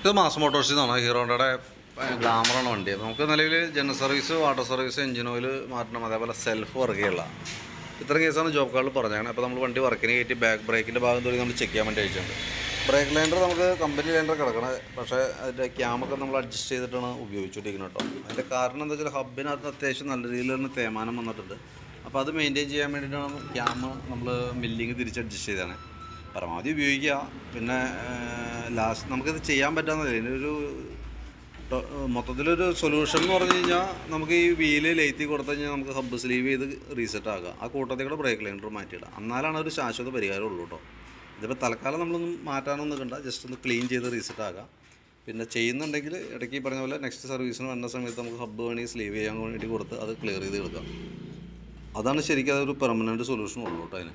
ഇത് മാസ് മോട്ടോഴ്സിൽ നിന്നാണ് ഗ്ലാമറാണ് വണ്ടി. നമുക്ക് നിലവിൽ general service water service engine oil മാറ്റണം. അതേപോലെ സെൽഫ് വർക്ക് ചെയ്യുള്ള ഇത്ര കേസാണ് ജോബ് കാർഡിൽ പറഞ്ഞത്. അപ്പോൾ നമ്മൾ വണ്ടി വർക്കിന് കയറ്റി ബാക്ക് ബ്രേക്കിന്റെ ഭാഗം തൊഴിൽ നമ്മൾ ചെക്ക് ചെയ്യാൻ വേണ്ടി അയച്ചിട്ടുണ്ട്. ബ്രേക്ക് ലൈൻഡർ നമുക്ക് കമ്പനി ലൈൻഡർ കിടക്കണം. പക്ഷേ അതിന്റെ ക്യാമൊക്കെ നമ്മൾ അഡ്ജസ്റ്റ് ചെയ്തിട്ടാണ് ഉപയോഗിച്ചുകൊണ്ടിരിക്കുന്നത് കേട്ടോ. അതിന്റെ കാരണം എന്താ വെച്ചാൽ ഹബിനകത്ത് അത്യാവശ്യം നല്ല രീതിയിൽ തന്നെ തേമാനം വന്നിട്ടുണ്ട്. അപ്പോൾ അത് മെയിന്റെയിൻ ചെയ്യാൻ വേണ്ടിയിട്ടാണ് ക്യാമ് നമ്മൾ മില്ലിങ് തിരിച്ച് അഡ്ജസ്റ്റ് ചെയ്തതാണ്. പരമാവധി ഉപയോഗിക്കുക. പിന്നെ ലാസ്റ്റ് നമുക്കിത് ചെയ്യാൻ പറ്റാമെന്നില്ല ഇതിനൊരു മൊത്തത്തിലൊരു സൊല്യൂഷൻ എന്ന് പറഞ്ഞു കഴിഞ്ഞാൽ നമുക്ക് ഈ വീൽ ലേത്തി കൊടുത്തു കഴിഞ്ഞാൽ നമുക്ക് ഹബ്ബ് സ്ലീവ് ചെയ്ത് റീസെറ്റ് ആക്കുക ആ കൂട്ടത്തിൽ കൂടെ ബ്രേക്ക് ലൈൻഡർ മാറ്റിയിടുക എന്നാലാണ് ഒരു ശാശ്വത പരിഹാരം ഉള്ളൂ കേട്ടോ ഇതിപ്പോൾ തൽക്കാലം നമ്മളൊന്നും മാറ്റാനൊന്നും നിൽക്കണ്ട. ജസ്റ്റ് ഒന്ന് ക്ലീൻ ചെയ്ത് റീസെറ്റ് ആക്കുക പിന്നെ ചെയ്യുന്നുണ്ടെങ്കിൽ ഇടയ്ക്ക് പറഞ്ഞ പോലെ നെക്സ്റ്റ് സർവീസിന് വന്ന സമയത്ത് നമുക്ക് ഹബ്ബ് വേണമെങ്കിൽ സ്ലീവ് ചെയ്യാൻ വേണ്ടി കൊടുത്ത് അത് ക്ലിയർ ചെയ്ത് എടുക്കാം അതാണ് ശരിക്കും അതൊരു പെർമനന്റ് സൊല്യൂഷൻ ഉള്ളൂ കേട്ടോ അതിന്.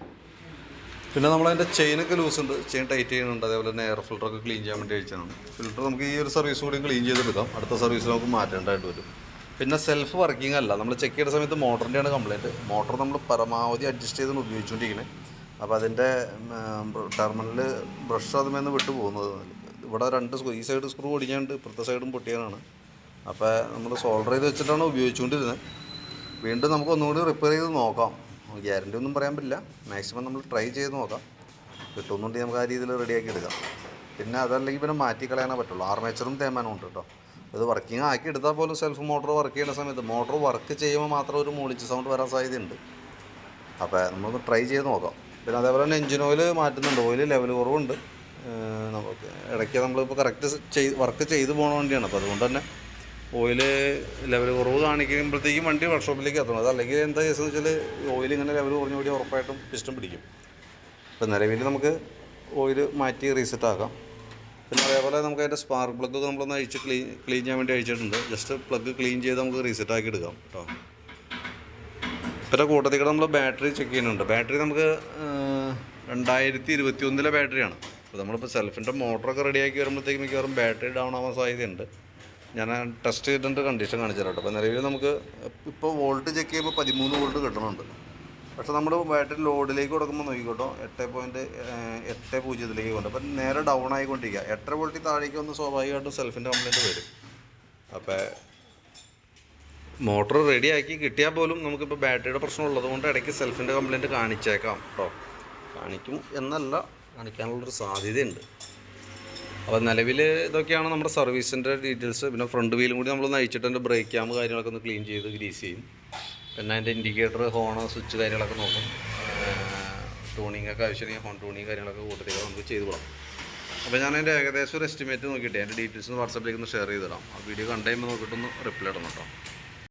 പിന്നെ നമ്മളതിന്റെ ചെയിനൊക്കെ ലൂസ് ഉണ്ട്. ചെയിൻ ടൈറ്റ് ചെയ്യുന്നുണ്ട്. അതേപോലെ തന്നെ എയർ ഫിൽറ്ററൊക്കെ ക്ലീൻ ചെയ്യാൻ വേണ്ടി അയച്ചതാണ് ഫിൽറ്റർ നമുക്ക് ഈ ഒരു സർവീസ് കൂടി ക്ലീൻ ചെയ്തെടുക്കാം. അടുത്ത സർവീസിൽ നമുക്ക് മാറ്റേണ്ടതായിട്ട് വരും. പിന്നെ സെൽഫ് വർക്കിംഗ് അല്ല. നമ്മൾ ചെക്ക് ചെയ്യുന്ന സമയത്ത് മോട്ടറിന്റെയാണ് കംപ്ലയിന്റ് മോട്ടർ നമ്മൾ പരമാവധി അഡ്ജസ്റ്റ് ചെയ്ത് ഉപയോഗിച്ചുകൊണ്ടിരിക്കുന്നത് അപ്പോൾ അതിന്റെ ടെർമിനൽ ബ്രഷ് അതുമേന്ന് വിട്ടു പോകുന്നത്. ഇവിടെ രണ്ട് സ്ക്രൂ ഈ സൈഡ് സ്ക്രൂ ഒടിഞ്ഞാണ്ട് ഇപ്പുറത്തെ സൈഡും പൊട്ടിയാനാണ് അപ്പോൾ നമ്മൾ സോൾഡർ ചെയ്ത് വെച്ചിട്ടാണ് ഉപയോഗിച്ചുകൊണ്ടിരുന്നത്. വീണ്ടും നമുക്ക് ഒന്നുകൂടി റിപ്പയർ ചെയ്ത് നോക്കാം. ഗ്യാരണ്ടി ഒന്നും പറയാൻ പറ്റില്ല. മാക്സിമം നമ്മൾ ട്രൈ ചെയ്ത് നോക്കാം. കിട്ടുന്നുണ്ടെങ്കിൽ നമുക്ക് ആ രീതിയിൽ റെഡിയാക്കി എടുക്കാം. പിന്നെ അതല്ലെങ്കിൽ പിന്നെ മാറ്റി കളയാനേ പറ്റുള്ളൂ. ആർമേച്ചറും തേമാനും ഉണ്ട് കേട്ടോ. ഇത് വർക്കിംഗ് ആക്കി എടുത്താൽ പോലും സെൽഫ് മോട്ടോർ വർക്ക് ചെയ്യുന്ന സമയത്ത് മോട്ടോർ വർക്ക് ചെയ്യുമ്പോൾ മാത്രം ഒരു മൂളിച്ച് സൗണ്ട് വരാൻ സാധ്യതയുണ്ട്. അപ്പോൾ നമ്മളൊന്ന് ട്രൈ ചെയ്ത് നോക്കാം. പിന്നെ അതേപോലെ തന്നെ എഞ്ചിൻ ഓയിൽ മാറ്റുന്നുണ്ട്. ഓയിൽ ലെവൽ കുറവുണ്ട്. നമുക്ക് ഇടയ്ക്ക് നമ്മളിപ്പോൾ കറക്റ്റ് ചെയ്ത് വർക്ക് ചെയ്ത് പോകണ വണ്ടിയാണ്. അപ്പോൾ അതുകൊണ്ട് തന്നെ ഓയിൽ ലെവൽ കുറവ് കാണിക്കുമ്പോഴത്തേക്കും വണ്ടി വർക്ക്ഷോപ്പിലേക്ക് എത്തണം. അതല്ലെങ്കിൽ എന്താ കേസ് എന്ന് വെച്ചാൽ ഓയിൽ ഇങ്ങനെ ലെവൽ കുറഞ്ഞ കൂടി ഉറപ്പായിട്ടും പിസ്റ്റം പിടിക്കും. ഇപ്പം നിലവിൽ നമുക്ക് ഓയിൽ മാറ്റി റീസെറ്റ് ആക്കാം. പിന്നെ അതേപോലെ നമുക്ക് അതിന്റെ സ്പാർക്ക് പ്ലഗ് നമ്മളൊന്ന് അഴിച്ച് ക്ലീൻ ക്ലീൻ ചെയ്യാൻ വേണ്ടി അഴിച്ചിട്ടുണ്ട്. ജസ്റ്റ് പ്ലഗ് ക്ലീൻ ചെയ്ത് നമുക്ക് റീസെറ്റ് ആക്കി എടുക്കാം കേട്ടോ പിന്നെ കൂട്ടത്തിൽ കൂടെ നമ്മൾ ബാറ്ററി ചെക്ക് ചെയ്യുന്നുണ്ട്. ബാറ്ററി നമുക്ക് രണ്ടായിരത്തി ഇരുപത്തി ഒന്നിലെ ബാറ്ററിയാണ് അപ്പോൾ നമ്മളിപ്പോൾ സെൽഫിന്റെ മോട്ടറൊക്കെ റെഡിയാക്കി വരുമ്പോഴത്തേക്ക് മിക്കവാറും ബാറ്ററി ഡൗൺ ആവാൻ സാധ്യതയുണ്ട്. ഞാൻ ടെസ്റ്റ് ചെയ്തിട്ട് കണ്ടീഷൻ കാണിച്ചു തരാം കേട്ടോ അപ്പോൾ നിലവിൽ നമുക്ക് ഇപ്പോൾ വോൾട്ട് ചെക്ക് ചെയ്യുമ്പോൾ പതിമൂന്ന് വോൾട്ട് കിട്ടുന്നുണ്ട് പക്ഷെ നമ്മൾ ബാറ്ററി ലോഡിലേക്ക് കൊടുക്കുമ്പോൾ നോക്കിക്കോട്ടോ എട്ട് പോയിന്റ് എട്ട് പൂജ്യത്തിലേക്ക് കൊണ്ട്. അപ്പം നേരെ ഡൗൺ ആയിക്കൊണ്ടിരിക്കുക എട്ടര വോൾട്ടിൽ താഴേക്ക് വന്ന് സ്വാഭാവികമായിട്ടും സെൽഫിന്റെ കംപ്ലൈന്റ് വരും. അപ്പോൾ മോട്ടർ റെഡിയാക്കി കിട്ടിയാൽ പോലും നമുക്കിപ്പോൾ ബാറ്ററിയുടെ പ്രശ്നം ഉള്ളത് കൊണ്ട് ഇടയ്ക്ക് സെൽഫിന്റെ കംപ്ലൈന്റ് കാണിച്ചേക്കാം കേട്ടോ കാണിക്കും എന്നല്ല കാണിക്കാനുള്ളൊരു സാധ്യതയുണ്ട്. അപ്പോൾ നിലവിൽ ഇതൊക്കെയാണ് നമ്മുടെ സർവീസിന്റെ ഡീറ്റെയിൽസ് പിന്നെ ഫ്രണ്ട് വീലും കൂടി നമ്മൾ നയിച്ചിട്ട് അതിന്റെ ബ്രേക്ക് ക്യാം കാര്യങ്ങളൊക്കെ ഒന്ന് ക്ലീൻ ചെയ്ത് ഗ്രീസ് ചെയ്യും. പിന്നെ അതിന്റെ ഇൻഡിക്കേറ്റർ ഹോൺ സ്വിച്ച് കാര്യങ്ങളൊക്കെ നോക്കും. ട്യൂണിങ് ഒക്കെ ആവശ്യമെങ്കിൽ ഹോൺ ട്യൂണിങ് കാര്യങ്ങളൊക്കെ കൂട്ടത്തിൽ നമുക്ക് ചെയ്ത് വിടാം അപ്പോൾ ഞാൻ അതിന്റെ ഏകദേശം ഒരു എസ്റ്റിമേറ്റ് നോക്കിയിട്ട്. അതിന്റെ ഡീറ്റെയിൽസ് വാട്സപ്പിലേക്ക് ഒന്ന് ഷെയർ ചെയ്തിടാം ആ വീഡിയോ കണ്ടു കഴിയുമ്പോൾ നോക്കിയിട്ടൊന്ന് റിപ്ലൈ ഇടണം കേട്ടോ.